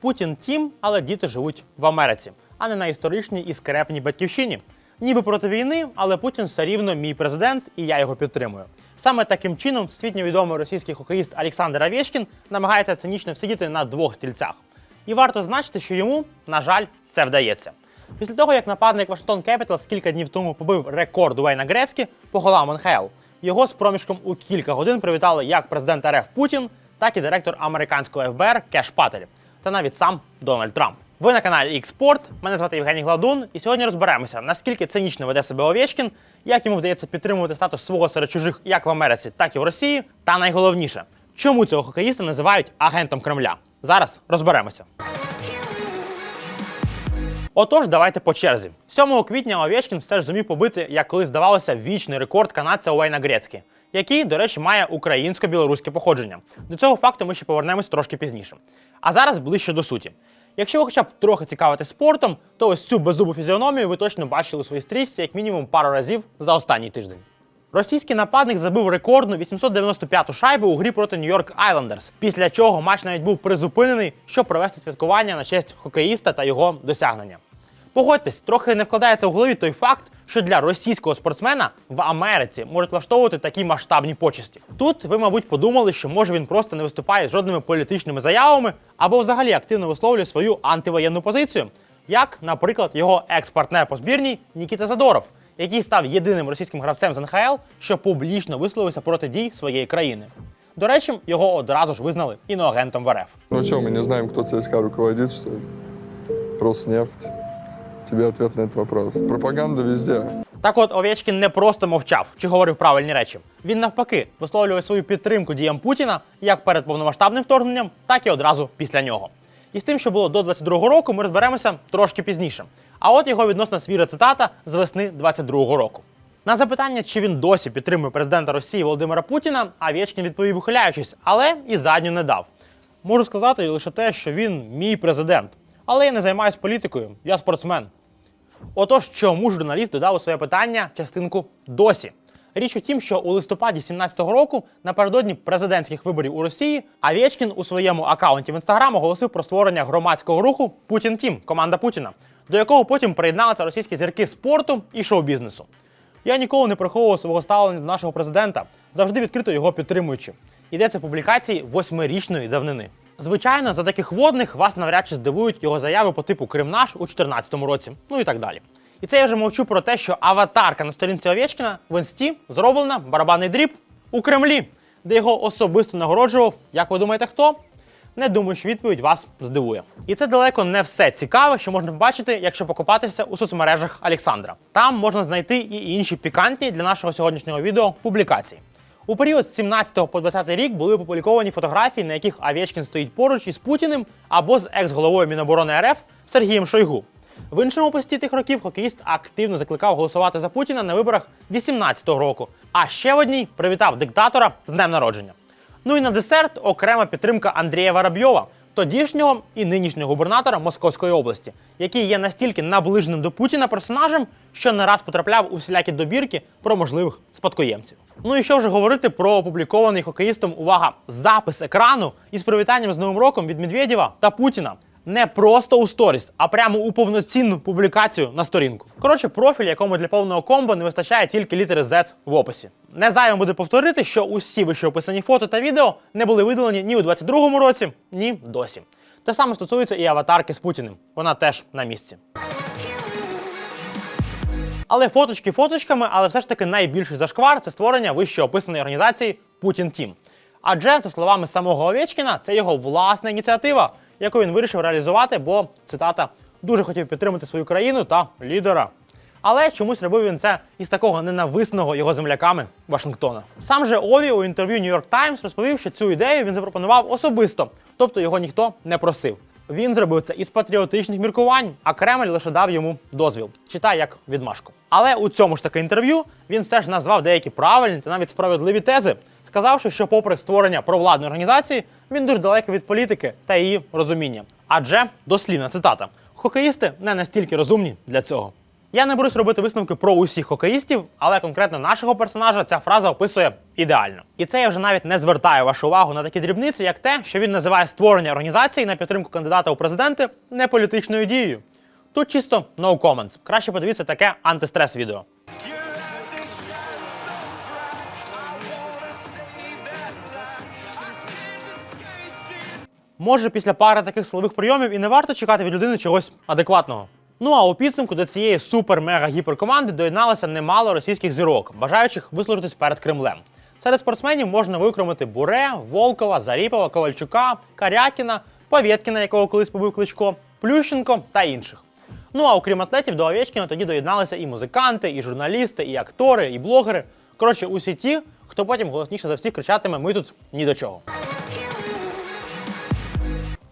Путін тім, але діти живуть в Америці, а не на історичній і скрепній батьківщині. Ніби проти війни, але Путін все рівно мій президент, і я його підтримую. Саме таким чином всесвітньо відомий російський хокеїст Олександр Овєчкін намагається цинічно всидіти на двох стільцях. І варто зазначити, що йому, на жаль, це вдається. Після того, як нападник Вашингтон Кепіталс кілька днів тому побив рекорд Уейна Грецькі по голам НХЛ, його з проміжком у кілька годин привітали як президент РФ Путін, так і директор американського ФБР Кеш Пателі, та навіть сам Дональд Трамп. Ви на каналі Xport, мене звати Євгеній Гладун, і сьогодні розберемося, наскільки цинічно веде себе Овєчкін, як йому вдається підтримувати статус свого серед чужих як в Америці, так і в Росії. Та найголовніше, чому цього хокеїста називають агентом Кремля. Зараз розберемося. Отож, давайте по черзі. 7 квітня Овєчкін все ж зумів побити, як колись здавалося, вічний рекорд канадця Уейна Грецькі, який, до речі, має українсько-білоруське походження. До цього факту ми ще повернемось трошки пізніше. А зараз ближче до суті. Якщо ви хоча б трохи цікавитесь спортом, то ось цю беззубу фізіономію ви точно бачили у своїй стрічці як мінімум пару разів за останній тиждень. Російський нападник забив рекордну 895-ту шайбу у грі проти Нью-Йорк Айлендерс, після чого матч навіть був призупинений, щоб провести святкування на честь хокеїста та його досягнення. Погодьтесь, трохи не вкладається в голові той факт, що для російського спортсмена в Америці можуть влаштовувати такі масштабні почесті. Тут ви, мабуть, подумали, що може він просто не виступає з жодними політичними заявами або взагалі активно висловлює свою антивоєнну позицію, як, наприклад, його екс-партнер по збірній Нікіта Задоров, який став єдиним російським гравцем з НХЛ, що публічно висловився проти дій своєї країни. До речі, його одразу ж визнали іноагентом в РФ. Ну что, мы не знаем, кто ЦСКА руководит, что ли? Роснефть. Тебе ответ на этот вопрос. Пропаганда везде. Так от Овєчкін не просто мовчав чи говорив правильні речі. Він навпаки висловлював свою підтримку діям Путіна як перед повномасштабним вторгненням, так і одразу після нього. І з тим, що було до 22-го року, ми розберемося трошки пізніше. А от його відносно свіжа цитата з весни 22-го року. На запитання, чи він досі підтримує президента Росії Володимира Путіна, Овєчкін відповів, ухиляючись, але і задню не дав. Можу сказати лише те, що він мій президент. Але я не займаюся політикою, я спортсмен. Отож, чому журналіст додав у своє питання частинку досі? Річ у тім, що у листопаді 17-го року, напередодні президентських виборів у Росії, Авєчкін у своєму акаунті в інстаграм оголосив про створення громадського руху Путін Тім, команда Путіна, до якого потім приєдналися російські зірки спорту і шоу-бізнесу. Я ніколи не приховував свого ставлення до нашого президента, завжди відкрито його підтримуючи. Йдеться публікації восьмирічної давнини. Звичайно, за таких водних вас навряд чи здивують його заяви по типу Крим наш у 2014 році, ну і так далі. І це я вже мовчу про те, що аватарка на сторінці Овєчкіна в інсті зроблена барабанний дріб у Кремлі, де його особисто нагороджував. Як ви думаєте, хто? Не думаю, що відповідь вас здивує. І це далеко не все цікаве, що можна побачити, якщо покопатися у соцмережах Олександра. Там можна знайти і інші пікантні для нашого сьогоднішнього відео публікації. У період з 17 по 20 рік були опубліковані фотографії, на яких Авєчкін стоїть поруч із Путіним або з екс-головою Міноборони РФ Сергієм Шойгу. В іншому пості тих років хокеїст активно закликав голосувати за Путіна на виборах 18-го року. А ще в одній привітав диктатора з днем народження. Ну і на десерт окрема підтримка Андрія Воробйова, тодішнього і нинішнього губернатора Московської області, який є настільки наближеним до Путіна персонажем, що не раз потрапляв у всілякі добірки про можливих спадкоємців. Ну і що вже говорити про опублікований хокеїстом увага запис екрану із привітанням з Новим роком від Медведєва та Путіна. Не просто у сторіс, а прямо у повноцінну публікацію на сторінку. Коротше, профіль, якому для повного комбо не вистачає тільки літери Z в описі. Не зайвим буде повторити, що усі вище описані фото та відео не були видалені ні у 22-му році, ні досі. Те саме стосується і аватарки з Путіним. Вона теж на місці. Але фоточки фоточками, але все ж таки найбільший зашквар це створення вище описаної організації Путін Тім. Адже, за словами самого Овєчкіна, це його власна ініціатива, яку він вирішив реалізувати, бо цитата дуже хотів підтримати свою країну та лідера. Але чомусь робив він це із такого ненависного його земляками Вашингтона. Сам же Ові у інтерв'ю New York Times розповів, що цю ідею він запропонував особисто, тобто його ніхто не просив. Він зробив це із патріотичних міркувань, а Кремль лише дав йому дозвіл. Читай як відмашку. Але у цьому ж таки інтерв'ю він все ж назвав деякі правильні та навіть справедливі тези, сказавши, що, попри створення провладної організації, він дуже далекий від політики та її розуміння. Адже дослівна цитата: хокеїсти не настільки розумні для цього. Я не берусь робити висновки про усіх хокеїстів, але конкретно нашого персонажа ця фраза описує ідеально. І це я вже навіть не звертаю вашу увагу на такі дрібниці, як те, що він називає створення організації на підтримку кандидата у президенти неполітичною дією. Тут чисто no comments. Краще подивіться таке антистрес відео. Може, після пари таких силових прийомів і не варто чекати від людини чогось адекватного. Ну а у підсумку до цієї супер-мега-гіперкоманди доєдналося немало російських зірок, бажаючих вислужитись перед Кремлем. Серед спортсменів можна викромити Буре, Волкова, Заріпова, Ковальчука, Карякіна, Павєткіна, якого колись побив Кличко, Плющенко та інших. Ну а окрім атлетів, до Овечкіна тоді доєдналися і музиканти, і журналісти, і актори, і блогери. Коротше, усі ті, хто потім голосніше за всіх кричатиме Ми тут ні до чого.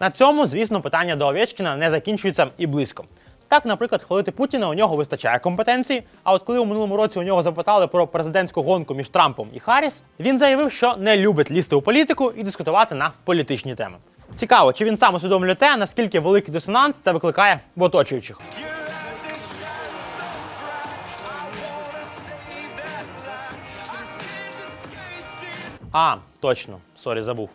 На цьому, звісно, питання до Овечкіна не закінчується і близько. Так, наприклад, хвалити Путіна у нього вистачає компетенцій. А от коли у минулому році у нього запитали про президентську гонку між Трампом і Харріс, він заявив, що не любить лізти у політику і дискутувати на політичні теми. Цікаво, чи він сам усвідомлює те, наскільки великий дисонанс це викликає в оточуючих. А, точно, сорі, забув.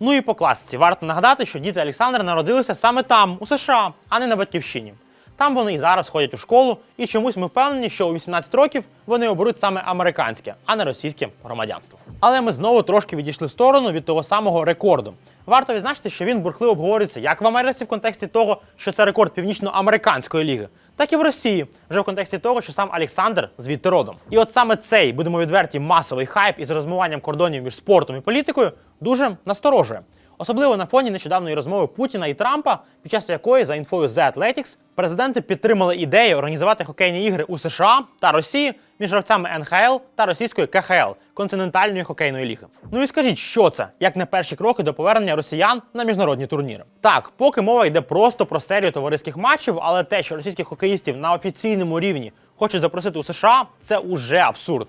Ну і по класиці варто нагадати, що діти Олександра народилися саме там, у США, а не на батьківщині. Там вони і зараз ходять у школу, і чомусь ми впевнені, що у 18 років вони оберуть саме американське, а не російське громадянство. Але ми знову трошки відійшли в сторону від того самого рекорду. Варто відзначити, що він бурхливо обговорюється як в Америці в контексті того, що це рекорд північноамериканської ліги, так і в Росії, вже в контексті того, що сам Олександр звідти родом. І от саме цей, будемо відверті, масовий хайп із розмиванням кордонів між спортом і політикою дуже насторожує. Особливо на фоні нещодавної розмови Путіна і Трампа, під час якої, за інфою The Athletics, президенти підтримали ідею організувати хокейні ігри у США та Росії між гравцями НХЛ та російської КХЛ континентальної хокейної ліги. Ну і скажіть, що це як не перші кроки до повернення росіян на міжнародні турніри? Так, поки мова йде просто про серію товариських матчів, але те, що російських хокеїстів на офіційному рівні хочуть запросити у США, це уже абсурд.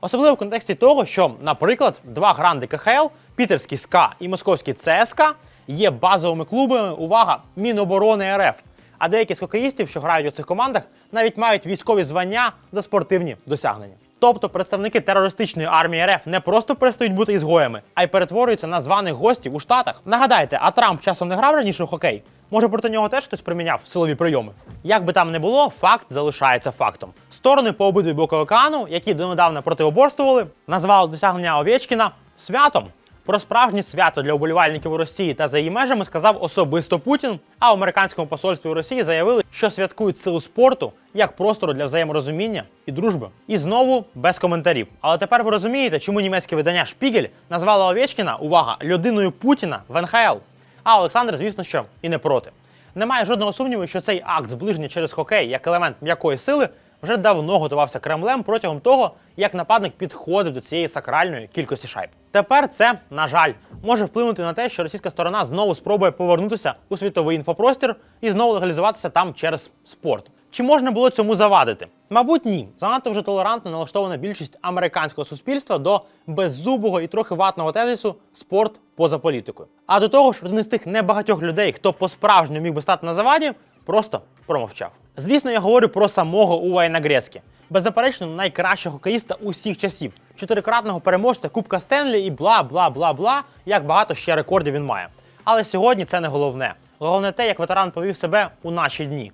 Особливо в контексті того, що, наприклад, два гранди КХЛ, Пітерський СКА і Московський ЦСКА, є базовими клубами, увага, Міноборони РФ. А деякі з хокеїстів, що грають у цих командах, навіть мають військові звання за спортивні досягнення. Тобто представники терористичної армії РФ не просто перестають бути ізгоями, а й перетворюються на званих гостів у Штатах. Нагадайте, а Трамп часом не грав раніше у хокей? Може проти нього теж хтось приміняв силові прийоми? Як би там не було, факт залишається фактом. Сторони по обидві боки океану, які донедавна протиоборствували, назвали досягнення Овєчкіна святом. Про справжнє свято для уболівальників у Росії та за її межами сказав особисто Путін. А в американському посольстві у Росії заявили, що святкують силу спорту як простору для взаєморозуміння і дружби. І знову без коментарів. Але тепер ви розумієте, чому німецьке видання Шпігель назвало Овєчкіна, увага, людиною Путіна в НХЛ. А Олександр, звісно, що і не проти. Немає жодного сумніву, що цей акт зближення через хокей як елемент м'якої сили вже давно готувався Кремлем протягом того, як нападник підходив до цієї сакральної кількості шайб. Тепер це, на жаль, може вплинути на те, що російська сторона знову спробує повернутися у світовий інфопростір і знову легалізуватися там через спорт. Чи можна було цьому завадити? Мабуть, ні. Занадто вже толерантно налаштована більшість американського суспільства до беззубого і трохи ватного тезису спорт поза політикою. А до того ж, один із тих небагатьох людей, хто по-справжньому міг би стати на заваді, просто промовчав. Звісно, я говорю про самого Уайна Грецькі. Беззаперечно, найкращого хокеїста усіх часів, чотирикратного переможця Кубка Стенлі і бла бла бла бла, як багато ще рекордів він має. Але сьогодні це не головне. Головне те, як ветеран повів себе у наші дні.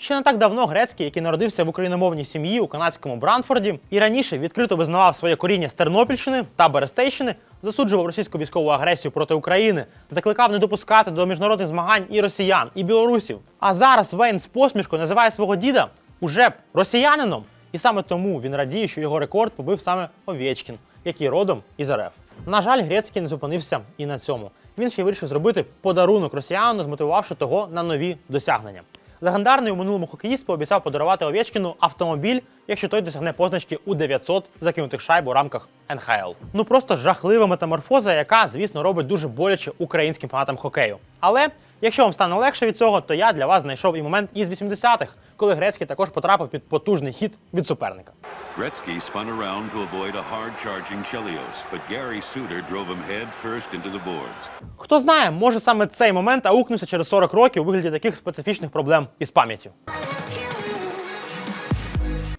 Ще не так давно Грецький, який народився в україномовній сім'ї у канадському Брантфорді, і раніше відкрито визнавав своє коріння з Тернопільщини та Берестейщини, засуджував російську військову агресію проти України, закликав не допускати до міжнародних змагань і росіян, і білорусів. А зараз Вейн з посмішкою називає свого діда уже росіянином. І саме тому він радіє, що його рекорд побив саме Овєчкін, який родом із РФ. На жаль, Грецький не зупинився і на цьому. Він ще вирішив зробити подарунок росіянину, змотивувавши того на нові досягнення. Легендарний у минулому хокеїст пообіцяв подарувати Овєчкіну автомобіль, якщо той досягне позначки у 900 закинутих шайб у рамках НХЛ. Ну просто жахлива метаморфоза, яка, звісно, робить дуже боляче українським фанатам хокею. Але якщо вам стане легше від цього, то я для вас знайшов і момент із 80-х, коли Грецький також потрапив під потужний хід від суперника. Gretzky spun around to avoid a hard-charging Chelios, but Gary Suter drove him head first into the boards. Хто знає, може саме цей момент аукнувся через 40 років у вигляді таких специфічних проблем із пам'яттю.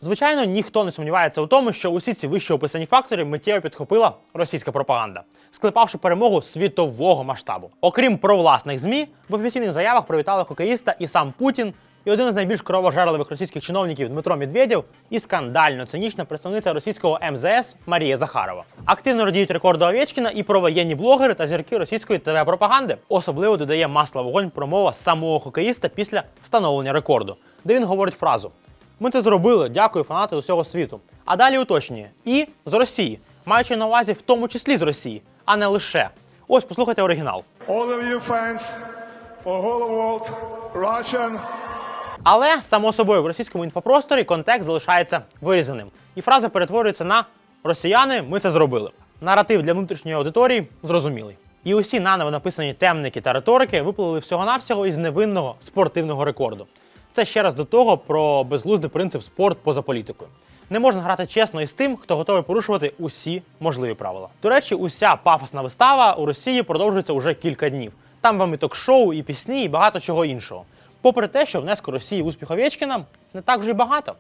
Звичайно, ніхто не сумнівається у тому, що усі ці вище описані фактори миттєво підхопила російська пропаганда, склепавши перемогу світового масштабу. Окрім провласних змі, в офіційних заявах привітали хокеїста і сам Путін, і один з найбільш кровожерливих російських чиновників Дмитро Медведєв і скандально цинічна представниця російського МЗС Марія Захарова. Активно радіють рекорду Овечкіна і провоєнні блогери та зірки російської ТВ-пропаганди. Особливо додає масла вогонь промова самого хокеїста після встановлення рекорду, де він говорить фразу: Ми це зробили, дякую фанати з усього світу. А далі уточнює і з Росії, маючи на увазі в тому числі з Росії, а не лише. Ось послухайте оригінал. all of you fans for whole world, Russian, Але само собою в російському інфопросторі контекст залишається вирізаним, і фраза перетворюється на росіяни. Ми це зробили. Наратив для внутрішньої аудиторії зрозумілий. І усі наново написані темники та риторики виплили всього-навсього із невинного спортивного рекорду. Це ще раз до того про безглуздий принцип спорт поза політикою. Не можна грати чесно із тим, хто готовий порушувати усі можливі правила. До речі, уся пафосна вистава у Росії продовжується уже кілька днів. Там вам і ток-шоу, і пісні, і багато чого іншого. Попри те, що внеску Росії успіх Овечкіна не так вже й багато.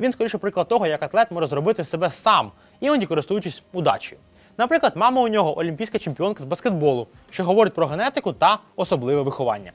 Він скоріше приклад того, як атлет може зробити себе сам, іноді користуючись удачею. Наприклад, мама у нього олімпійська чемпіонка з баскетболу, що говорить про генетику та особливе виховання.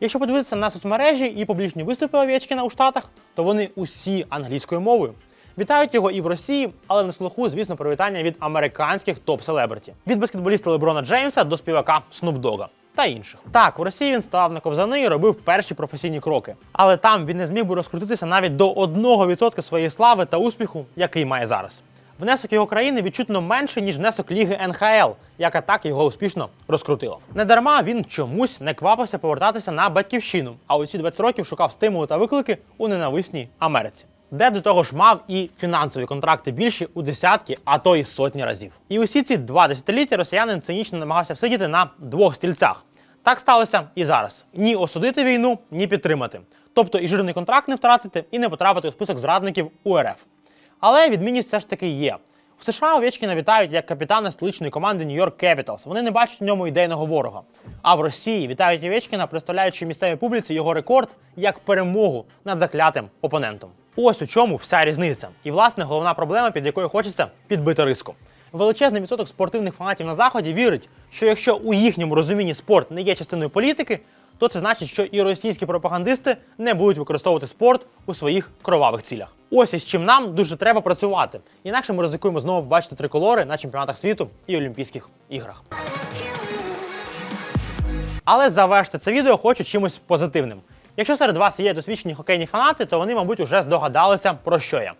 Якщо подивитися на соцмережі і публічні виступи Овечкіна у Штатах, то вони усі англійською мовою. Вітають його і в Росії, але на слуху, звісно, привітання від американських топ-селебриті. Від баскетболіста Леброна Джеймса до співака Снуп Дога та інших. Так, в Росії він став на ковзани і робив перші професійні кроки. Але там він не зміг би розкрутитися навіть до 1% своєї слави та успіху, який має зараз. Внесок його країни відчутно менший, ніж внесок ліги НХЛ, яка так його успішно розкрутила. Недарма він чомусь не квапився повертатися на батьківщину, а усі 20 років шукав стимули та виклики у ненависній Америці. Де до того ж мав і фінансові контракти більші у десятки, а то й сотні разів. І усі ці два десятиліття росіянин цинічно намагався всидіти на двох стільцях. Так сталося і зараз: ні осудити війну, ні підтримати. Тобто і жирний контракт не втратити, і не потрапити у список зрадників УРФ. Але відмінність все ж таки є. В США Овечкіна вітають як капітана столичної команди Нью-Йорк Capitals. Вони не бачать в ньому ідейного ворога. А в Росії вітають Овечкіна, представляючи місцевій публіці його рекорд як перемогу над заклятим опонентом. Ось у чому вся різниця. І власне головна проблема, під якою хочеться підбити риску. Величезний відсоток спортивних фанатів на заході вірить, що якщо у їхньому розумінні спорт не є частиною політики, то це значить, що і російські пропагандисти не будуть використовувати спорт у своїх кровавих цілях. Ось із чим нам дуже треба працювати. Інакше ми ризикуємо знову побачити триколори на чемпіонатах світу і Олімпійських іграх. Але завершити це відео хочу чимось позитивним. Якщо серед вас є досвідчені хокейні фанати, то вони, мабуть, уже здогадалися, про що я.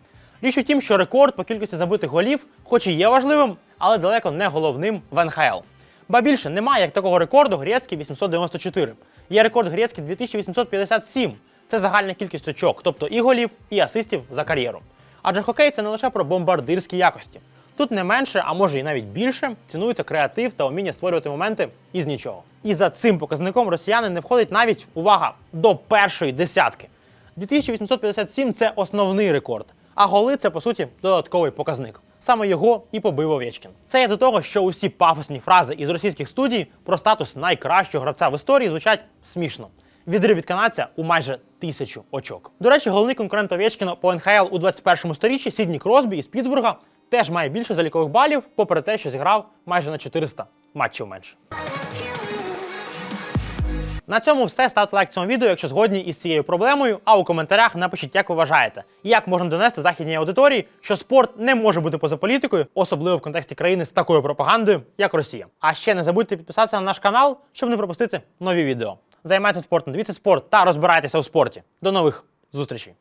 Річ у тім, що рекорд по кількості забитих голів, хоч і є важливим, але далеко не головним в НХЛ. Ба більше немає як такого рекорду Грецький 894. Є рекорд Грецький 2857. Це загальна кількість очок, тобто і голів, і асистів за кар'єру. Адже хокей це не лише про бомбардирські якості. Тут не менше, а може і навіть більше, цінується креатив та вміння створювати моменти із нічого. І за цим показником росіяни не входять навіть увага до першої десятки. 2857 це основний рекорд, а голи це по суті додатковий показник. Саме його і побив Овечкін. Це є до того, що усі пафосні фрази із російських студій про статус найкращого гравця в історії звучать смішно. Відрив від канадця у майже тисячу очок. До речі, головний конкурент Овечкіна по НХЛ у 21 сторіччі Сідні Кросбі із Пітсбурга теж має більше залікових балів, попри те, що зіграв майже на 400 матчів менше. На цьому все. Ставте лайк цьому відео, якщо згодні із цією проблемою. А у коментарях напишіть, як ви вважаєте, як можна донести західній аудиторії, що спорт не може бути поза політикою, особливо в контексті країни з такою пропагандою, як Росія. А ще не забудьте підписатися на наш канал, щоб не пропустити нові відео. Займайтеся спортом, дивіться спорт та розбирайтеся у спорті. До нових зустрічей!